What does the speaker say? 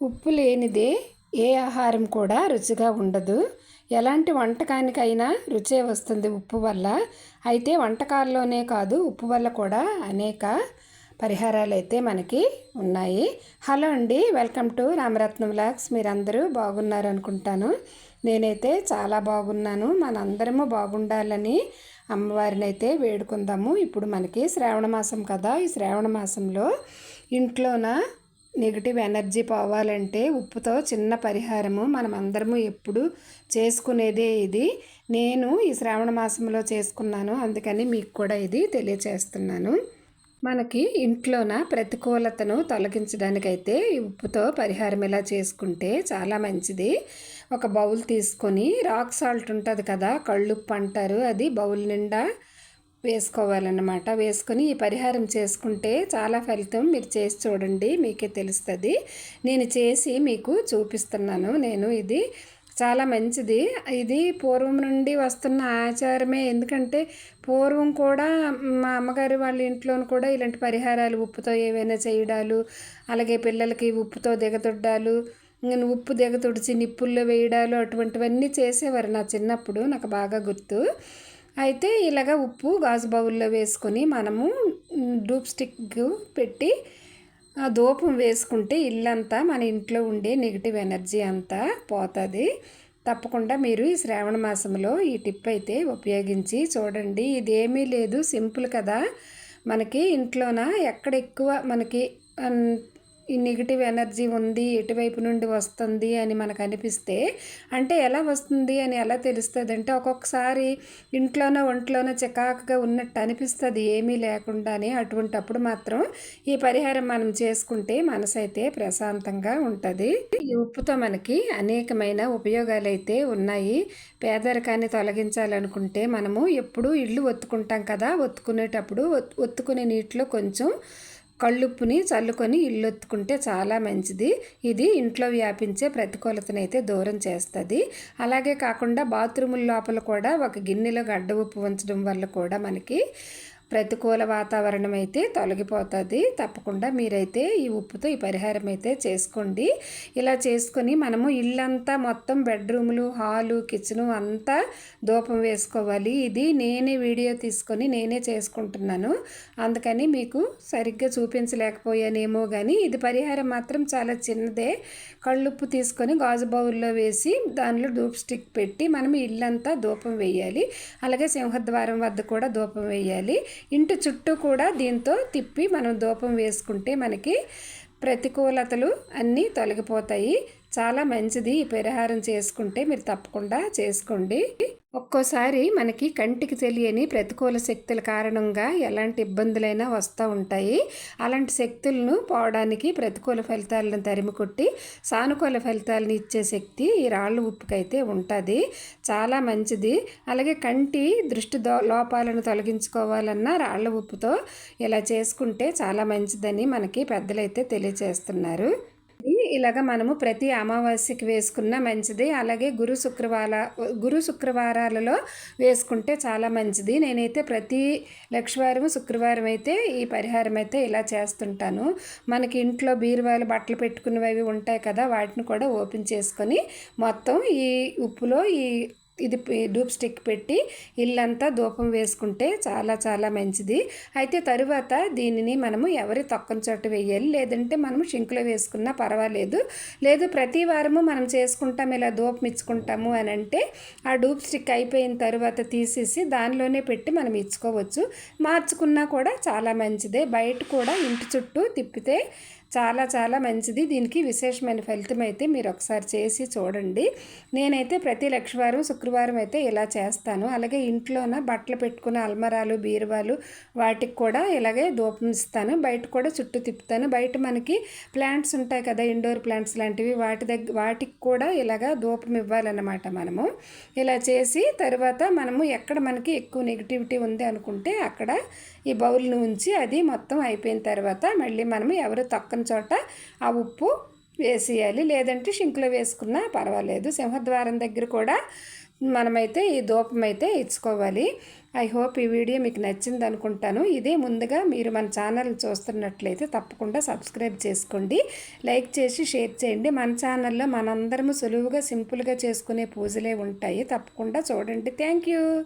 ఉప్పు లేనిదే ఏ ఆహారం కూడా రుచిగా ఉండదు. ఎలాంటి వంటకానికైనా రుచే వస్తుంది ఉప్పు వల్ల. అయితే వంటకాల్లోనే కాదు ఉప్పు వల్ల కూడా అనేక పరిహారాలు అయితే మనకి ఉన్నాయి. హలో అండి వెల్కమ్ టు రామరత్నం వ్లాగ్స్. మీరందరూ బాగున్నారు అనుకుంటాను. నేనైతే చాలా బాగున్నాను. మనందరము బాగుండాలని అమ్మవారిని అయితే వేడుకుందాము. ఇప్పుడు మనకి శ్రావణ మాసం కదా. ఈ శ్రావణ మాసంలో ఇంట్లోన నెగిటివ్ ఎనర్జీ పోవాలంటే ఉప్పుతో చిన్న పరిహారము. మనం అందరము ఎప్పుడు చేసుకునేదే ఇది. నేను ఈ శ్రావణ మాసంలో చేసుకున్నాను. అందుకని మీకు కూడా ఇది తెలియచేస్తున్నాను. మనకి ఇంట్లోన ప్రతికూలతను తొలగించడానికైతే ఈ ఉప్పుతో పరిహారం ఇలా చేసుకుంటే చాలా మంచిది. ఒక బౌల్ తీసుకొని రాక్ సాల్ట్ ఉంటుంది కదా కళ్ళుప్పు అంటారు. అది బౌల్ నిండా వేసుకోవాలన్నమాట. వేసుకొని ఈ పరిహారం చేసుకుంటే చాలా ఫలితం మీరు చేసి చూడండి మీకే తెలుస్తుంది. నేను చేసి మీకు చూపిస్తున్నాను. నేను ఇది చాలా మంచిది. ఇది పూర్వం నుండి వస్తున్న ఆచారమే. ఎందుకంటే పూర్వం కూడా మా అమ్మగారి వాళ్ళ ఇంట్లోనూ కూడా ఇలాంటి పరిహారాలు ఉప్పుతో ఏవైనా చేయడాలు అలాగే పిల్లలకి ఉప్పుతో దిగదొడ్డాలు ఉప్పు దిగ తుడిచి నిప్పుల్లో వేయడాలు అటువంటివన్నీ చేసేవారు నా చిన్నప్పుడు. నాకు బాగా గుర్తు. అయితే ఇలాగ ఉప్పు గాజు బౌల్లో వేసుకొని మనము డూప్ స్టిక్ పెట్టి ధూపం వేసుకుంటే ఇల్లంతా మన ఇంట్లో ఉండే నెగిటివ్ ఎనర్జీ అంతా పోతుంది. తప్పకుండా మీరు ఈ శ్రావణ మాసంలో ఈ టిప్ అయితే ఉపయోగించి చూడండి. ఇదేమీ లేదు సింపుల్ కదా. మనకి ఇంట్లోన? ఎక్కడ ఎక్కువ మనకి ఈ నెగిటివ్ ఎనర్జీ ఉంది ఎటువైపు నుండి వస్తుంది అని మనకు అనిపిస్తే అంటే ఎలా వస్తుంది అని ఎలా తెలుస్తుంది అంటే ఒక్కొక్కసారి ఇంట్లోనో ఒంట్లోనో చికాకుగా ఉన్నట్టు అనిపిస్తుంది ఏమీ లేకుండానే అటువంటప్పుడు మాత్రం ఈ పరిహారం మనం చేసుకుంటే మనసు అయితే ప్రశాంతంగా ఉంటుంది. ఈ ఉప్పుతో మనకి అనేకమైన ఉపయోగాలు అయితే ఉన్నాయి. పేదరికాన్ని తొలగించాలనుకుంటే మనము ఎప్పుడు ఇల్లు ఒత్తుకుంటాం కదా ఒత్తుకునేటప్పుడు ఒత్తుకునే నీటిలో కొంచెం కళ్ళుప్పుని చల్లుకొని ఇల్లొత్తుకుంటే చాలా మంచిది. ఇది ఇంట్లో వ్యాపించే ప్రతికూలతనైతే దూరం చేస్తుంది. అలాగే కాకుండా బాత్రూముల లోపల కూడా ఒక గిన్నెలో గడ్డ ఉప్పు ఉంచడం వల్ల కూడా మనకి ప్రతికూల వాతావరణం అయితే తొలగిపోతుంది. తప్పకుండా మీరైతే ఈ ఉప్పుతో ఈ పరిహారం అయితే చేసుకోండి. ఇలా చేసుకొని మనము ఇల్లంతా మొత్తం బెడ్రూమ్లు హాలు కిచెను అంతా ధూపం వేసుకోవాలి. ఇది నేనే వీడియో తీసుకొని నేనే చేసుకుంటున్నాను. అందుకని మీకు సరిగ్గా చూపించలేకపోయానేమో కానీ ఇది పరిహారం మాత్రం చాలా చిన్నదే. కళ్ళుప్పు తీసుకొని గాజు బౌల్లో వేసి దానిలో ధూప్ స్టిక్ పెట్టి మనం ఇల్లంతా ధూపం వేయాలి. అలాగే సింహద్వారం వద్ద కూడా ధూపం వేయాలి. ఇంటి చుట్టూ కూడా దీంతో తిప్పి మనం ధూపం వేసుకుంటే మనకి ప్రతికూలతలు అన్నీ తొలగిపోతాయి. చాలా మంచిది ఈ పరిహారం చేసుకుంటే మీరు తప్పకుండా చేసుకోండి. ఒక్కోసారి మనకి కంటికి తెలియని ప్రతికూల శక్తుల కారణంగా ఎలాంటి ఇబ్బందులైనా వస్తూ ఉంటాయి. అలాంటి శక్తులను పోవడానికి ప్రతికూల ఫలితాలను తరిమికొట్టి సానుకూల ఫలితాలను ఇచ్చే శక్తి ఈ రాళ్ళ ఉప్పుకైతే ఉంటుంది. చాలా మంచిది. అలాగే కంటి దృష్టి లోపాలను తొలగించుకోవాలన్నా రాళ్ళ ఉప్పుతో ఇలా చేసుకుంటే చాలా మంచిదని మనకి పెద్దలైతే తెలియజేస్తున్నారు ఇలాగ మనము ప్రతి అమావాస్యకి వేసుకున్న మంచిది. అలాగే గురు శుక్రవార గురు శుక్రవారాలలో వేసుకుంటే చాలా మంచిది. నేనైతే ప్రతి లక్షవారం శుక్రవారం అయితే ఈ పరిహారం అయితే ఇలా చేస్తుంటాను. మనకి ఇంట్లో బీరువాలు బట్టలు పెట్టుకునేవి ఉంటాయి కదా వాటిని కూడా ఓపెన్ చేసుకొని మొత్తం ఈ ఉప్పులో ఈ ఇది డూప్ స్టిక్ పెట్టి ఇల్లంతా ధూపం వేసుకుంటే చాలా చాలా మంచిది. అయితే తరువాత దీనిని మనము ఎవరి తొక్కని చోట వేయాలి లేదంటే మనము షింకులో వేసుకున్నా పర్వాలేదు. లేదు ప్రతి వారము మనం చేసుకుంటాం ఇలా ధూపం ఇచ్చుకుంటాము అని అంటే ఆ డూప్ స్టిక్ అయిపోయిన తర్వాత తీసేసి దానిలోనే పెట్టి మనం ఇచ్చుకోవచ్చు. మార్చుకున్నా కూడా చాలా మంచిదే. బయట కూడా ఇంటి చుట్టూ తిప్పితే చాలా చాలా మంచిది. దీనికి విశేషమైన ఫలితం అయితే మీరు ఒకసారి చేసి చూడండి. నేనైతే ప్రతి లక్షవారం శుక్రవారం అయితే ఇలా చేస్తాను. అలాగే ఇంట్లోన బట్టలు పెట్టుకునే అల్మరాలు బీరువాలు వాటికి కూడా ఇలాగే దూపం ఇస్తాను. బయట కూడా చుట్టూ తిప్పుతాను. బయట మనకి ప్లాంట్స్ ఉంటాయి కదా ఇండోర్ ప్లాంట్స్ లాంటివి. వాటి దగ్గర వాటికి కూడా ఇలాగా దూపం ఇవ్వాలన్నమాట మనము. ఇలా చేసి తర్వాత మనము ఎక్కడ మనకి ఎక్కువ నెగిటివిటీ ఉంది అనుకుంటే అక్కడ ఈ బౌల్ని ఉంచి అది మొత్తం అయిపోయిన తర్వాత మళ్ళీ మనము ఎవరు తక్కువ చోట ఆ ఉప్పు వేసేయాలి. లేదంటే షింకులో వేసుకున్నా పర్వాలేదు. సింహద్వారం దగ్గర కూడా మనమైతే ఈ ధూపం అయితే ఇచ్చుకోవాలి. ఐ హోప్ ఈ వీడియో మీకు నచ్చింది అనుకుంటాను. ఇదే ముందుగా మీరు మన ఛానల్ చూస్తున్నట్లయితే తప్పకుండా సబ్స్క్రైబ్ చేసుకోండి. లైక్ చేసి షేర్ చేయండి. మన ఛానల్లో మనందరము సులువుగా సింపుల్గా చేసుకునే పూజలే ఉంటాయి. తప్పకుండా చూడండి. Thank you.